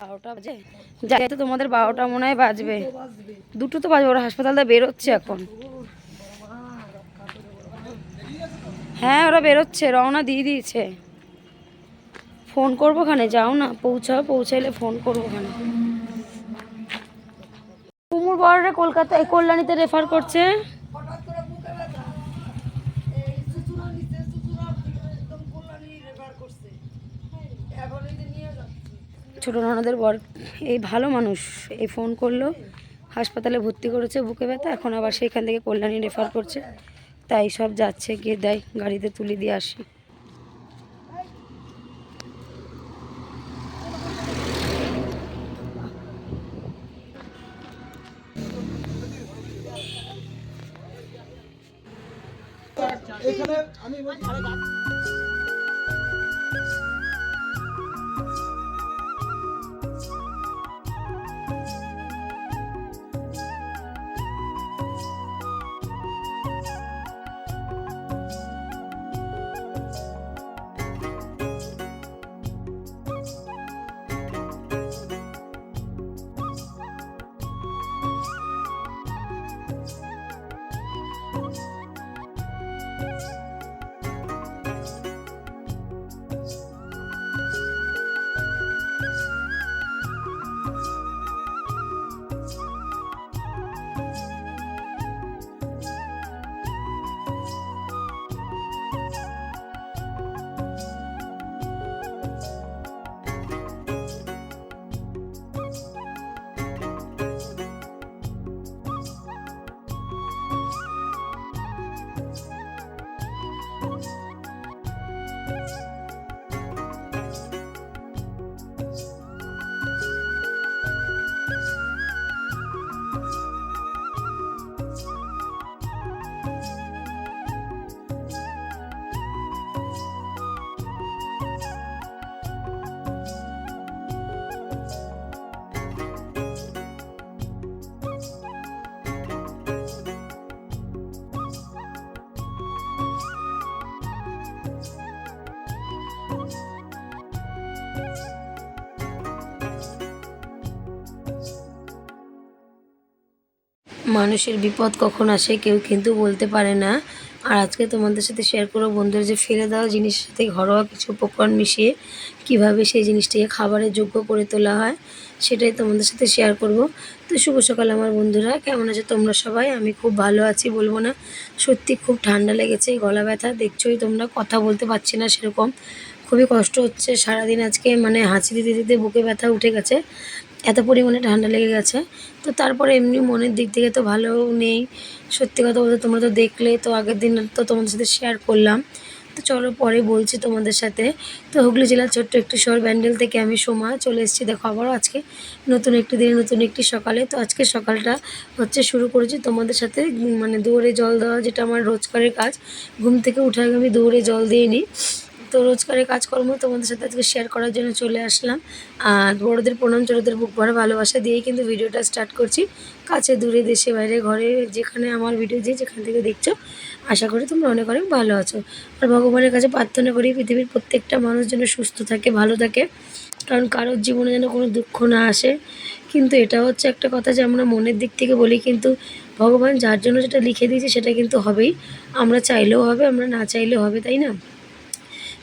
বারোটা যাই তোমাদের বারোটা মনে হয় বাজবে। দুটো তো বাজবে ওরা হাসপাতালটা বেরোচ্ছে এখন। হ্যাঁ ওরা বেরোচ্ছে, রওনা দিয়ে দিয়েছে। ফোন করব খানে যাও না, পৌঁছাও, পৌঁছাইলে ফোন করব খানে কুমুর বড়রা কলকাতায় কল্যাণীতে রেফার করছে। ছোটো ননদের বর এই ভালো মানুষ। এই ফোন করল, হাসপাতালে ভর্তি করেছে, বুকে ব্যথা, এখন আবার সেইখান থেকে কল্যাণী রেফার করছে। তাই সব যাচ্ছে, গিয়ে দেয়, গাড়িতে তুলে দিয়ে আসি। এখানে আমি মানুষের বিপদ কখন আসে কেউ কিন্তু বলতে পারে না। আর আজকে তোমাদের সাথে শেয়ার করো বন্ধুরা, যে ফেলে দেওয়া জিনিসের সাথে ঘরোয়া কিছু উপকরণ মিশিয়ে কীভাবে সেই জিনিসটিকে খাবারের যোগ্য করে তোলা হয়, সেটাই তোমাদের সাথে শেয়ার করব। তো শুভ সকাল আমার বন্ধুরা, কেমন আছে তোমরা সবাই? আমি খুব ভালো আছি, বলব না। সত্যি খুব ঠান্ডা লেগেছে, গলা ব্যথা, দেখছোই তোমরা, কথা বলতে পারছি না সেরকম। খুবই কষ্ট হচ্ছে, সারাদিন আজকে মানে হাঁচি দিতে দিতে বুকে ব্যথা উঠে গেছে। এত পরিমাণে ঠান্ডা লেগে গেছে। তো তারপরে এমনি মনের দিক থেকে তো ভালো নেই। সত্যি কথা বলতে তোমরা তো দেখলে, তো আগের দিন তো তোমাদের সাথে শেয়ার করলাম। তো চলো পরে বলছি তোমাদের সাথে। তো হুগলি জেলার ছোট্ট একটি শহর ব্যান্ডেল থেকে আমি সোমা চলে এসেছি। দেখো আবারও আজকে নতুন একটি দিনে, নতুন একটি সকালে। তো আজকে সকালটা হচ্ছে শুরু করেছি তোমাদের সাথে মানে দৌড়ে জল দেওয়া, যেটা আমার রোজকারের কাজ। ঘুম থেকে উঠে আমি দৌড়ে জল দিয়ে নিই। তো রোজকারের কাজকর্ম তোমাদের সাথে আজকে শেয়ার করার জন্য চলে আসলাম। আর বড়োদের প্রণাম, ছোটোদের বুক ভরা ভালোবাসা দিয়েই কিন্তু ভিডিওটা স্টার্ট করছি। কাছে, দূরে, দেশে, বাইরে, ঘরে, যেখানে আমার ভিডিও যে যেখান থেকে দেখছ, আশা করি তোমরা অনেক অনেক ভালো আছো। আর ভগবানের কাছে প্রার্থনা করি পৃথিবীর প্রত্যেকটা মানুষ যেন সুস্থ থাকে, ভালো থাকে। কারণ কারোর জীবনে যেন কোনো দুঃখ না আসে। কিন্তু এটা হচ্ছে একটা কথা যে আমরা মনের দিক থেকে বলি, কিন্তু ভগবান যার জন্য যেটা লিখে দিয়েছে সেটা কিন্তু হবেই। আমরা চাইলেও হবে, আমরা না চাইলেও হবে, তাই না?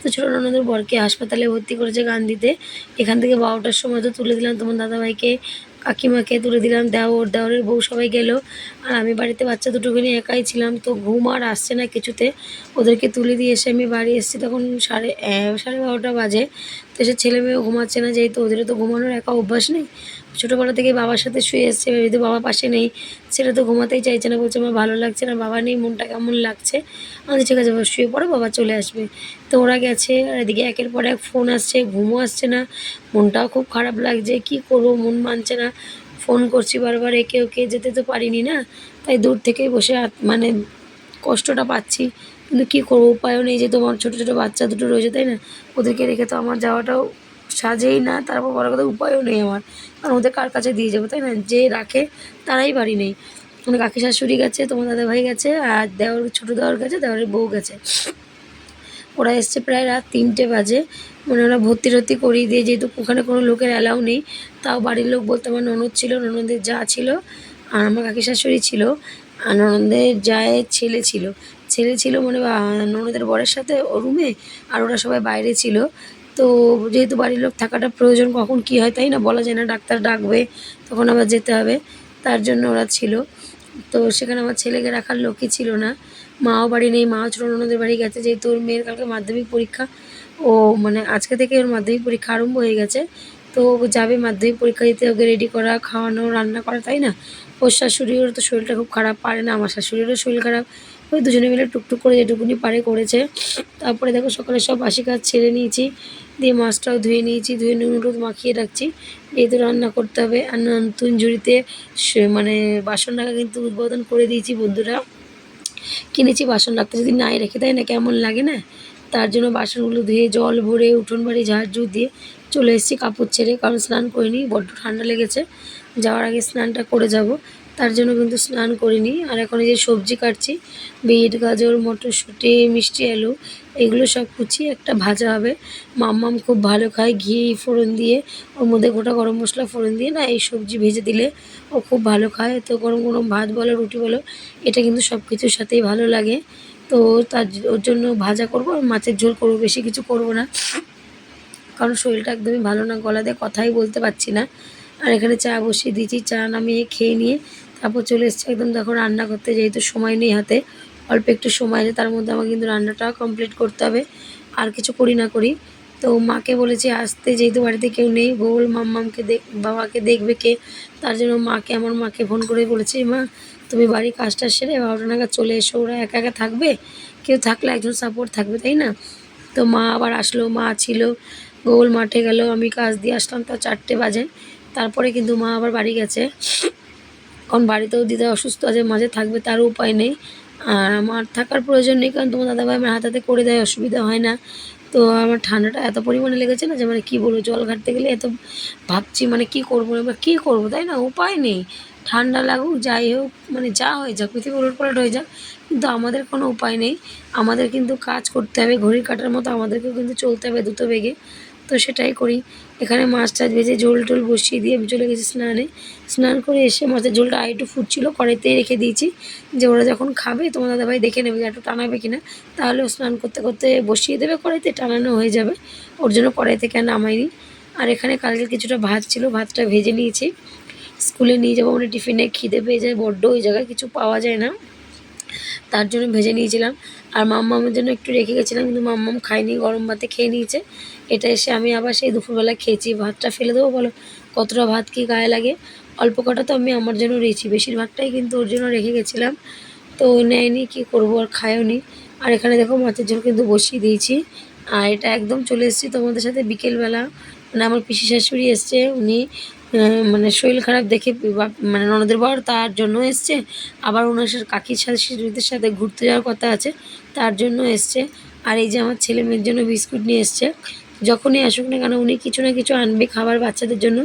তো ছোটো ননদের বরকে হাসপাতালে ভর্তি করেছে গান্ধীতে। এখান থেকে বারোটার সময় তো তুলে দিলাম তোমার দাদাভাইকে, কাকিমাকে তুলে দিলাম, দেওর, দেওরের বউ সবাই গেল। আর আমি বাড়িতে বাচ্চা দুটোকে নিয়ে একাই ছিলাম, তো ঘুম আর আসছে না কিছুতে। ওদেরকে তুলে দিয়ে এসে আমি বাড়ি এসেছি তখন সাড়ে সাড়ে বারোটা বাজে। তো সে ছেলে মেয়েও ঘুমাচ্ছে না যেহেতু, ওদেরও তো ঘুমানোর একা অভ্যাস নেই। ছোটোবেলা থেকে বাবার সাথে শুয়ে এসছে যদি বাবা পাশে নেই। সেটা তো ঘুমাতেই চাইছে না, বলছে, আমার ভালো লাগছে না, বাবা নেই, মনটা কেমন লাগছে? আমি ঠিক আছে শুয়ে পড়ো, বাবা চলে আসবে। তো ওরা গেছে, আর এদিকে একের পর এক ফোন আসছে, ঘুমও আসছে না, মনটাও খুব খারাপ লাগছে, কি করব, মন মানছে না। ফোন করছি বারবার, একে, ওকে যেতে তো পারিনি না, তাই দূর থেকেই বসে মানে কষ্টটা পাচ্ছি। কিন্তু কী করব, উপায়ও নেই যে তোমার ছোটো ছোটো বাচ্চা দুটো রয়েছে, তাই না? ওদেরকে রেখে তো আমার যাওয়াটাও সাজেই না, তারপর বড় কথা উপায়ও নেই আমার। কারণ ওদের কার কাছে দিয়ে যাব, তাই না? যে রাখে, তারাই বাড়ি নেই। মানে কাকি শাশুড়ি গেছে, তোমার দাদা ভাই গেছে, আর দেওয়ার ছোটো দেওয়ার গেছে, দেওয়ারের বউ গেছে। ওরা এসছে প্রায় রাত তিনটে বাজে। মানে ওরা ভর্তি টর্তি করিয়ে দিয়ে, যেহেতু ওখানে কোনো লোকের অ্যালাউ নেই, তাও বাড়ির লোক বলতে আমার ননদ ছিল, ননদের যা ছিল, আর আমার কাকি শাশুড়ি ছিল, আর ননদের জায়ের ছেলে ছিল। ছেলে ছিল মানে ননদের বরের সাথে ও রুমে আর ওরা সবাই বাইরে ছিল। তো যেহেতু বাড়ির লোক থাকাটা প্রয়োজন, কখন কি হয় তাই না বলা যায় না, ডাক্তার ডাকবে, তখন আবার যেতে হবে। তার জন্য ওরা ছিল। তো সেখানে আমার ছেলেকে রাখার লোকই ছিল না। মাও বাড়ি নেই মাও ছোটো ননদের বাড়ি গেছে, যেহেতু ওর মেয়ের কালকে মাধ্যমিক পরীক্ষা। ও মানে আজকে থেকে ওর মাধ্যমিক পরীক্ষা আরম্ভ হয়ে গেছে। তো যাবে মাধ্যমিক পরীক্ষা দিতে, ওকে রেডি করা, খাওয়ানো, রান্না করা, তাই না? ওর শাশুড়িরও তো শরীরটা খুব খারাপ, পারে না। আমার শাশুড়িরও শরীর খারাপ। ওই দুজনে মিলে টুকটুক করে যেটুকুনি পারে করেছে। তারপরে দেখো সকালে সব বাসি কাজ ছেড়ে নিয়েছি, দিয়ে মাছটাও ধুয়ে নিয়েছি, ধুয়ে নুন, হলুদ মাখিয়ে রাখছি। যেহেতু রান্না করতে হবে। আর নতুন ঝুড়িতে মানে বাসন রাখা কিন্তু উদ্বোধন করে দিয়েছি বন্ধুরা। কিনেছি বাসন রাখতে, যদি নাই রেখে দেয় না কেমন লাগে না? তার জন্য বাসনগুলো ধুয়ে জল ভরে উঠোন বাড়ি ঝাড়ঝুড় দিয়ে চলে এসেছি কাপড় ছেড়ে, কারণ স্নান করিনি, বড্ড ঠান্ডা লেগেছে। যাওয়ার আগে স্নানটা করে যাব। তার জন্য কিন্তু স্নান করিনি। আর এখন এই যে সবজি কাটছি, বিট, গাজর, মটরশুঁটি, মিষ্টি আলু, এগুলো সব কুচিয়ে একটা ভাজা হবে। মাম্মাম খুব ভালো খায়, ঘি ফোড়ন দিয়ে, ওর মধ্যে গোটা গরম মশলা ফোড়ন দিয়ে না, এই সবজি ভেজে দিলে ও খুব ভালো খায়। তো গরম গরম ভাত বলো, রুটি বলো, এটা কিন্তু সব কিছুর সাথেই ভালো লাগে। তো তার ওর জন্য ভাজা করব, আর মাছের ঝোল করব, বেশি কিছু করব না। কারণ শরীরটা একদমই ভালো না গলা দিয়ে কথাই বলতে পারছি না। আর এখানে চা বসিয়ে দিয়েছি, চা নামিয়ে খেয়ে নিয়ে তারপর চলে এসেছি। একদম দেখো রান্না করতে, যেহেতু সময় নেই হাতে, অল্প একটু সময় আছে, তার মধ্যে আমাকে কিন্তু রান্নাটা কমপ্লিট করতে হবে। আর কিছু করি না করি। তো মাকে বলেছি, আসতে যেহেতু বাড়িতে কেউ নেই গোল মাম্মামকে দেখ বাবাকে দেখবে কে, তার জন্য মাকে, আমার মাকে ফোন করে বলেছি, মা, তুমি বাড়ির কাজটা সেরে বারোটা নাগাদ চলে এসো। ওরা একা একা থাকবে? কেউ থাকলে একজন সাপোর্ট থাকবে, তাই না? তো মা আবার আসলো, মা ছিল গোল মাঠে গেল, আমি কাজ দিয়ে আসলাম তো চারটে বাজে। তারপরে কিন্তু মা আবার বাড়ি গেছে। কারণ বাড়িতেও দিদা অসুস্থ আছে, মাঝে থাকবে তার উপায় নেই। আর আমার থাকার প্রয়োজন নেই, কারণ তোমার দাদাভাই আমার হাতে হাতে করে দেয়, অসুবিধা হয় না। তো আমার ঠান্ডাটা এত পরিমাণে লেগেছে না যে মানে কী বলব, জল ঘাটতে গেলে এত ভাবছি মানে কী করব, এবার কী করব, তাই না? উপায় নেই। ঠান্ডা লাগুক, যাই হোক মানে যা হয়ে যাক, পৃথিবী উলটপালট হয়ে যাক, কিন্তু আমাদের কোনো উপায় নেই। আমাদের কিন্তু কাজ করতে হবে ঘড়ির কাটার মতো আমাদেরকেও কিন্তু চলতে হবে দ্রুত বেগে। তো সেটাই করি। এখানে মাছ টাছ ভেজে ঝোল টোল বসিয়ে দিয়ে আমি চলে গেছি স্নানে। স্নান করে এসে মাছের ঝোলটা আর একটু ফুটছিল কড়াইতেই রেখে দিয়েছি। যে ওরা যখন খাবে, তোমার দাদাভাই দেখে নেবে যে একটু টানাবে কিনা। তাহলে স্নান করতে করতে বসিয়ে দেবে কড়াইতে, টানানো হয়ে যাবে। ওর জন্য কড়াই থেকে নামাইনি। আর এখানে কালকে কিছুটা ভাত ছিল, ভাতটা ভেজে নিয়েছি। স্কুলে নিয়ে যাব মানে টিফিনে খিদে পেয়ে যায়, বড্ড ওই জায়গায় কিছু পাওয়া যায় না। তার জন্য ভেজে নিয়েছিলাম। আর মাম্মামের জন্য একটু রেখে গেছিলাম, কিন্তু মাম্মাম খায়নি, গরম ভাতে খেয়ে নিয়েছে। এটা এসে আমি আবার সেই দুপুরবেলা খেয়েছি। ভাতটা ফেলে দেবো বলো? কতটা ভাত কি গায়ে লাগে? অল্প কটা তো আমি আমার জন্য রেখেছি। বেশিরভাগটাই কিন্তু ওর জন্য রেখে গেছিলাম। তো নেয়নি, কী করব? আর খায়ও নি। আর এখানে দেখো মাছের ঝোল কিন্তু বসিয়ে দিয়েছি। আর এটা একদম চলে এসেছি তোমাদের সাথে বিকেলবেলা। মানে আমার পিসি শাশুড়ি এসছে, উনি মানে শরীর খারাপ দেখে মানে ননদের বর তার জন্য এসছে। আবার ওনার কাকির সাথে শিশুদের সাথে ঘুরতে যাওয়ার কথা আছে, তার জন্য এসছে। আর এই যে আমার ছেলে মেয়ের জন্য বিস্কুট নিয়ে এসছে। যখনই আসুক না কেন, উনি কিছু না কিছু আনবে খাবার বাচ্চাদের জন্য।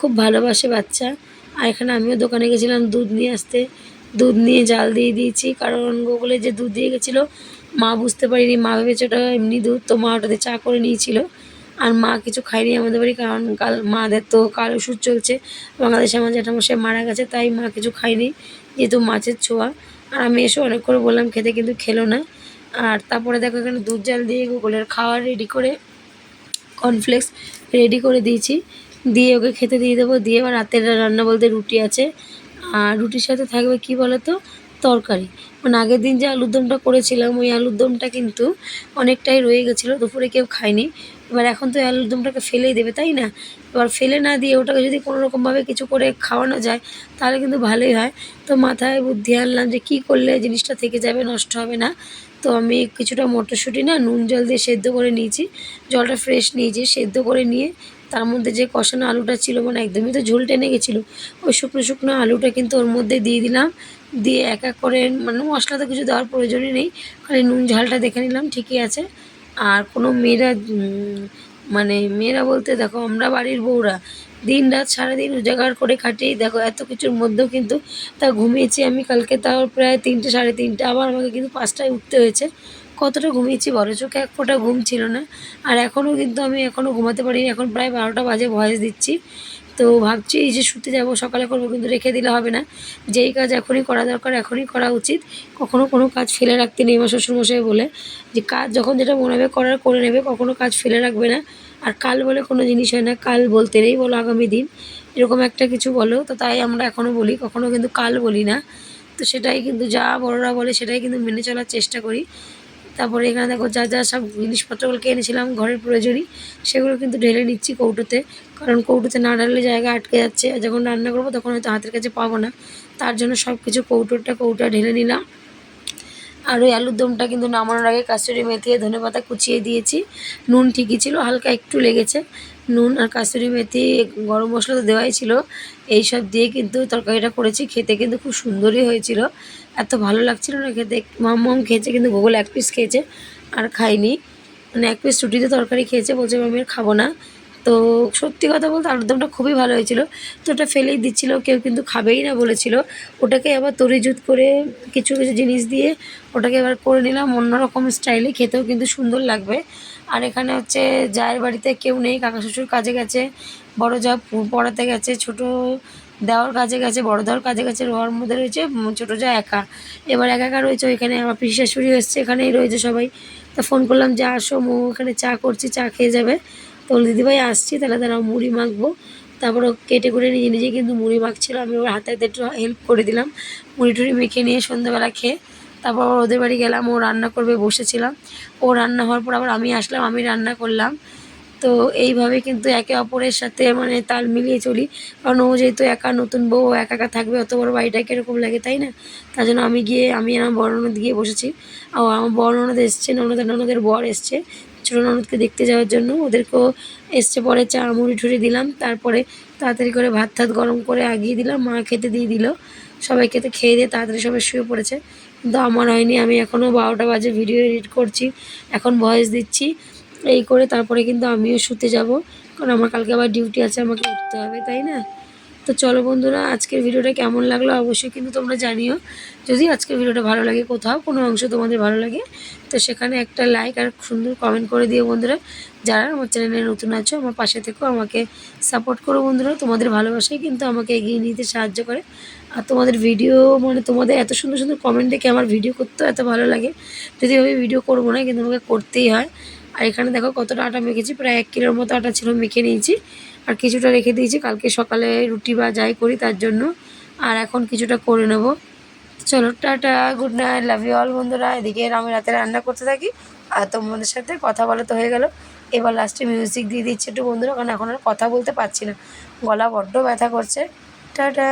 খুব ভালোবাসে বাচ্চা। আর এখানে আমিও দোকানে গেছিলাম, দুধ নিয়ে আসতে। দুধ নিয়ে জাল দিয়ে দিয়েছি। কারণ গোকুলে যে দুধ দিয়ে গেছিল, মা বুঝতে পারিনি। মা ভেবেছে ওটা এমনি দুধ। তো মা ওটাতে চা করে নিয়েছিল। আর মা কিছু খায়নি আমাদের বাড়ি, কারণ কাল মাদের তো কাল ওষুধ চলছে। বাংলাদেশে আমার জ্যাঠামশাই মারা গেছে, তাই মা কিছু খায়নি। যেহেতু মাছের ছোঁয়া। আর আমি এসে অনেক করে বললাম, খেতে কিন্তু খেলো না। আর তারপরে দেখো এখানে দুধ জাল দিয়ে গোকুলের খাওয়ার রেডি করে কর্নফ্লেক্স রেডি করে দিয়েছি। দিয়ে ওকে খেতে দিয়ে দেবো। দিয়ে এবার রাতের রান্না বলতে রুটি আছে। আর রুটির সাথে থাকবে কি বলো তো তরকারি। মানে আগের দিন যে আলুর দমটা করেছিলাম, ওই আলুর দমটা কিন্তু অনেকটাই রয়ে গেছিল। দুপুরে কেউ খায়নি। এবার এখন তো আলুর দমটাকে ফেলেই দেবে, তাই না? এবার ফেলে না দিয়ে ওটাকে যদি কোনো রকমভাবে কিছু করে খাওয়ানো যায়, তাহলে কিন্তু ভালোই হয়। তো মাথায় বুদ্ধি আনলাম যে কী করলে জিনিসটা থেকে যাবে, নষ্ট হবে না। তো আমি কিছুটা মটরশুঁটি না নুন জল দিয়ে সেদ্ধ করে নিয়েছি। জলটা ফ্রেশ নিয়েছি, সেদ্ধ করে নিয়ে তার মধ্যে যে কষানো আলুটা ছিল মানে একদমই তো ঝোল টেনে গেছিল, ওই শুকনো শুকনো আলুটা কিন্তু ওর মধ্যে দিয়ে দিলাম। দিয়ে এক এক করে মানে মশলা তো কিছু দেওয়ার প্রয়োজনই নেই, খালি নুন ঝালটা দেখে নিলাম, ঠিকই আছে। আর কোনো মেয়েরা মানে মেয়েরা বলতে দেখো, আমরা বাড়ির বউরা দিন রাত সারাদিন উজাগার করে খাটিয়ে দেখো এত কিছুর মধ্যেও কিন্তু তা ঘুমিয়েছি আমি। কালকে তাও প্রায় তিনটে, সাড়ে তিনটে, আবার আমাকে কিন্তু পাঁচটায় উঠতে হয়েছে। কতটা ঘুমিয়েছি বড় চোখে এক ফোঁটা ঘুম ছিল না। আর এখনও কিন্তু আমি এখনও ঘুমাতে পারিনি, এখন প্রায় বারোটা বাজে ভয়েস দিচ্ছি। তো ভাবছি এই যে শুতে যাব, সকালে করব কিন্তু রেখে দিলে হবে না। যেই কাজ এখনই করা দরকার, এখনই করা উচিত। কখনো কোনো কাজ ফেলে রাখতে নেই আমার শ্বশুরমশাই বলে। যে কাজ যখন যেটা মনে হবে করার, করে নেবে, কখনো কাজ ফেলে রাখবে না। আর কাল বলে কোনো জিনিস হয় না। কাল বলতে নেই, বলো আগামী দিন। এরকম একটা কিছু বলো, তো তাই আমরা এখনও বলি কখনও কিন্তু কাল বলি না। তো সেটাই কিন্তু যা বড়রা বলে সেটাই কিন্তু মেনে চলার চেষ্টা করি। তারপরে এখানে দেখো যা যা সব জিনিসপত্রগুলোকে এনেছিলাম, ঘরের প্রয়োজনই, সেগুলো কিন্তু ঢেলে নিচ্ছি কৌটোতে। কারণ কৌটোতে না ঢাললে জায়গা আটকে যাচ্ছে। যখন রান্না করব তখন হয়তো হাতের কাছে পাবো না। তার জন্য সব কিছু কৌটোটা কৌটা ঢেলে নিলাম। আর ওই আলুর দমটা কিন্তু নামানোর আগে কাস্তুরি মেথি ধনে পাতা কুচিয়ে দিয়েছি। নুন ঠিকই ছিল, হালকা একটু লেগেছে। নুন আর কাস্তুরি মেথি, গরম মশলা তো দেওয়াই ছিল। এই সব দিয়ে কিন্তু তরকারিটা করেছি, খেতে কিন্তু খুব সুন্দরই হয়েছিল। এত ভালো লাগছিল না খেতে। মাম মাম খেয়েছে কিন্তু গুগল এক পিস খেয়েছে, আর খাইনি মানে এক পিস রুটিতে তরকারি খেয়েছে, বলছে আমি আর খাব না। তো সত্যি কথা বলতে আলুর দমটা খুবই ভালো হয়েছিল। তো ওটা ফেলেই দিচ্ছিল, কেউ কিন্তু খাবেই না বলেছিল। ওটাকে আবার তরিজুত করে কিছু কিছু জিনিস দিয়ে ওটাকে এবার করে নিলাম, অন্যরকম স্টাইলে খেতেও কিন্তু সুন্দর লাগবে। আর এখানে হচ্ছে জায়ের বাড়িতে কেউ নেই, কাকা শ্বশুর কাজে গেছে, বড় যা পড়াতে গেছে, ছোট দেওয়ার কাজে গেছে, বড় দেওয়ার কাজে গেছে রোয়ার মধ্যে রয়েছে ছোটো যা একা। এবার একা একা রয়েছে, ওইখানে আমার পিসি শাশুড়ি এসছে, এখানেই রয়েছে সবাই। তা ফোন করলাম, যে আসো, মো এখানে চা করছি, চা খেয়ে যাবে। তো দিদিভাই আসছি, তাহলে তারা মুড়ি মাখবো। তারপর কেটে করে নিজে নিজে কিন্তু মুড়ি মাখছিল। আমি ওর হাতে হাতে একটু হেল্প করে দিলাম। মুড়ি টুড়ি মেখে নিয়ে সন্ধ্যাবেলা খেয়ে তারপর আবার ওদের বাড়ি গেলাম, ও রান্না করবে বসেছিলাম। ও রান্না হওয়ার পর আবার আমি আসলাম, আমি রান্না করলাম। তো এইভাবে কিন্তু একে অপরের সাথে মানে তাল মিলিয়ে চলি। কারণ ও যেহেতু একা নতুন বউ একা একা থাকবে, অত বড় বাড়িটা কীরকম লাগে, তাই না? তার জন্য আমি গিয়ে, আমি আমার বড় ননদ গিয়ে বসেছি। আর আমার বড় ননদ এসছে, ননদের ননদের বর এসছে। ছোটো ননদকে দেখতে যাওয়ার জন্য। ওদেরকেও এসছে পরে চা, মুড়ি ঠুড়ি দিলাম। তারপরে তাড়াতাড়ি করে ভাত টাত গরম করে আগিয়ে দিলাম। মা খেতে দিয়ে দিল। সবাই খেতে খেয়ে দিয়ে তাড়াতাড়ি সবাই শুয়ে পড়েছে। কিন্তু আমার হয়নি। আমি এখনও বারোটা বাজে ভিডিও এডিট করছি। এখন ভয়েস দিচ্ছি। এই করে তারপরে কিন্তু আমিও শুতে যাব। কারণ আমার কালকে আবার ডিউটি আছে, আমাকে উঠতে হবে, তাই না? তো চলো বন্ধুরা, আজকের ভিডিওটা কেমন লাগল অবশ্যই কিন্তু তোমরা জানিও। যদি আজকের ভিডিওটা ভালো লাগে কোথাও, কোনো অংশ তোমাদের ভালো লাগে, তো সেখানে একটা লাইক আর সুন্দর কমেন্ট করে দিও বন্ধুরা। যারা আমার চ্যানেলে নতুন আছো, আমার পাশে থেকেও আমাকে সাপোর্ট করো বন্ধুরা। তোমাদের ভালোবাসাই কিন্তু আমাকে এগিয়ে নিতে সাহায্য করে। আর তোমাদের ভিডিও মানে তোমাদের এত সুন্দর সুন্দর কমেন্ট দেখে আমার ভিডিও করতেও এত ভালো লাগে। যদি আমি ভিডিও করব না, কিন্তু আমাকে করতেই হয়। আর এখানে দেখো কতটা আটা মেখেছি, প্রায় এক কিলোর মতো আটা ছিল, মেখে নিয়েছি। আর কিছুটা রেখে দিয়েছি। কালকে সকালে রুটি বা যাই করি তার জন্য। আর এখন কিছুটা করে নেব। চলো, tata good night love you all বন্ধুরা। এদিকে আমি রাতে রান্না করতে থাকি। আর তোমাদের সাথে কথা বলা তো হয়ে গেল। এবার লাস্টে মিউজিক দিয়ে দিচ্ছি একটু বন্ধুরা, কারণ এখন আর কথা বলতে পারছি না। গলা বড্ড ব্যথা করছে। টাটা।